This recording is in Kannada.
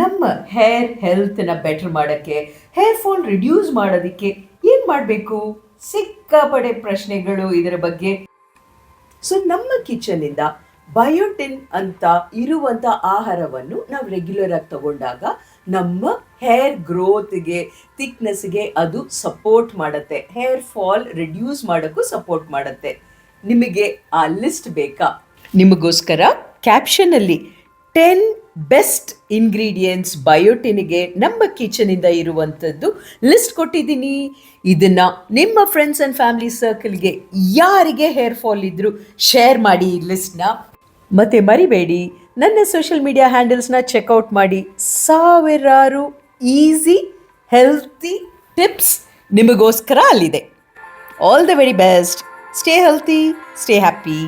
ನಮ್ಮ ಹೇರ್ ಹೆಲ್ತ್ನ ಬೆಟರ್ ಮಾಡೋಕ್ಕೆ ಹೇರ್ ಫಾಲ್ ರಿಡ್ಯೂಸ್ ಮಾಡೋದಕ್ಕೆ ಏನು ಮಾಡಬೇಕು? ಸಿಕ್ಕಾಪಡೆ ಪ್ರಶ್ನೆಗಳು ಇದರ ಬಗ್ಗೆ. ಸೊ ನಮ್ಮ ಕಿಚನ್ನಿಂದ ಬಯೋಟಿನ್ ಅಂತ ಇರುವಂಥ ಆಹಾರವನ್ನು ನಾವು ರೆಗ್ಯುಲರ್ ಆಗಿ ತಗೊಂಡಾಗ ನಮ್ಮ ಹೇರ್ ಗ್ರೋತ್ಗೆ ಥಿಕ್ನೆಸ್ಗೆ ಅದು ಸಪೋರ್ಟ್ ಮಾಡುತ್ತೆ. ಹೇರ್ ಫಾಲ್ ರಿಡ್ಯೂಸ್ ಮಾಡೋಕ್ಕೂ ಸಪೋರ್ಟ್ ಮಾಡುತ್ತೆ. ನಿಮಗೆ ಆ ಲಿಸ್ಟ್ ಬೇಕಾ? ನಿಮಗೋಸ್ಕರ ಕ್ಯಾಪ್ಷನಲ್ಲಿ ಟೆನ್ ಬೆಸ್ಟ್ ಇಂಗ್ರೀಡಿಯೆಂಟ್ಸ್ ಬಯೋಟಿನ್ಗೆ ನಮ್ಮ ಕಿಚನಿಂದ ಇರುವಂಥದ್ದು ಲಿಸ್ಟ್ ಕೊಟ್ಟಿದ್ದೀನಿ. ಇದನ್ನು ನಿಮ್ಮ ಫ್ರೆಂಡ್ಸ್ ಆ್ಯಂಡ್ ಫ್ಯಾಮಿಲಿ ಸರ್ಕಲ್ಗೆ ಯಾರಿಗೆ ಹೇರ್ ಫಾಲ್ ಇದ್ದರೂ ಶೇರ್ ಮಾಡಿ ಈ ಲಿಸ್ಟ್ನ ಮತ್ತು ಮರಿಬೇಡಿ, ನನ್ನ ಸೋಷಿಯಲ್ ಮೀಡಿಯಾ ಹ್ಯಾಂಡಲ್ಸ್ನ ಚೆಕ್ಔಟ್ ಮಾಡಿ. ಸಾವಿರಾರು ಈಸಿ ಹೆಲ್ತಿ ಟಿಪ್ಸ್ ನಿಮಗೋಸ್ಕರ ಅಲ್ಲಿದೆ. All the very best stay healthy stay happy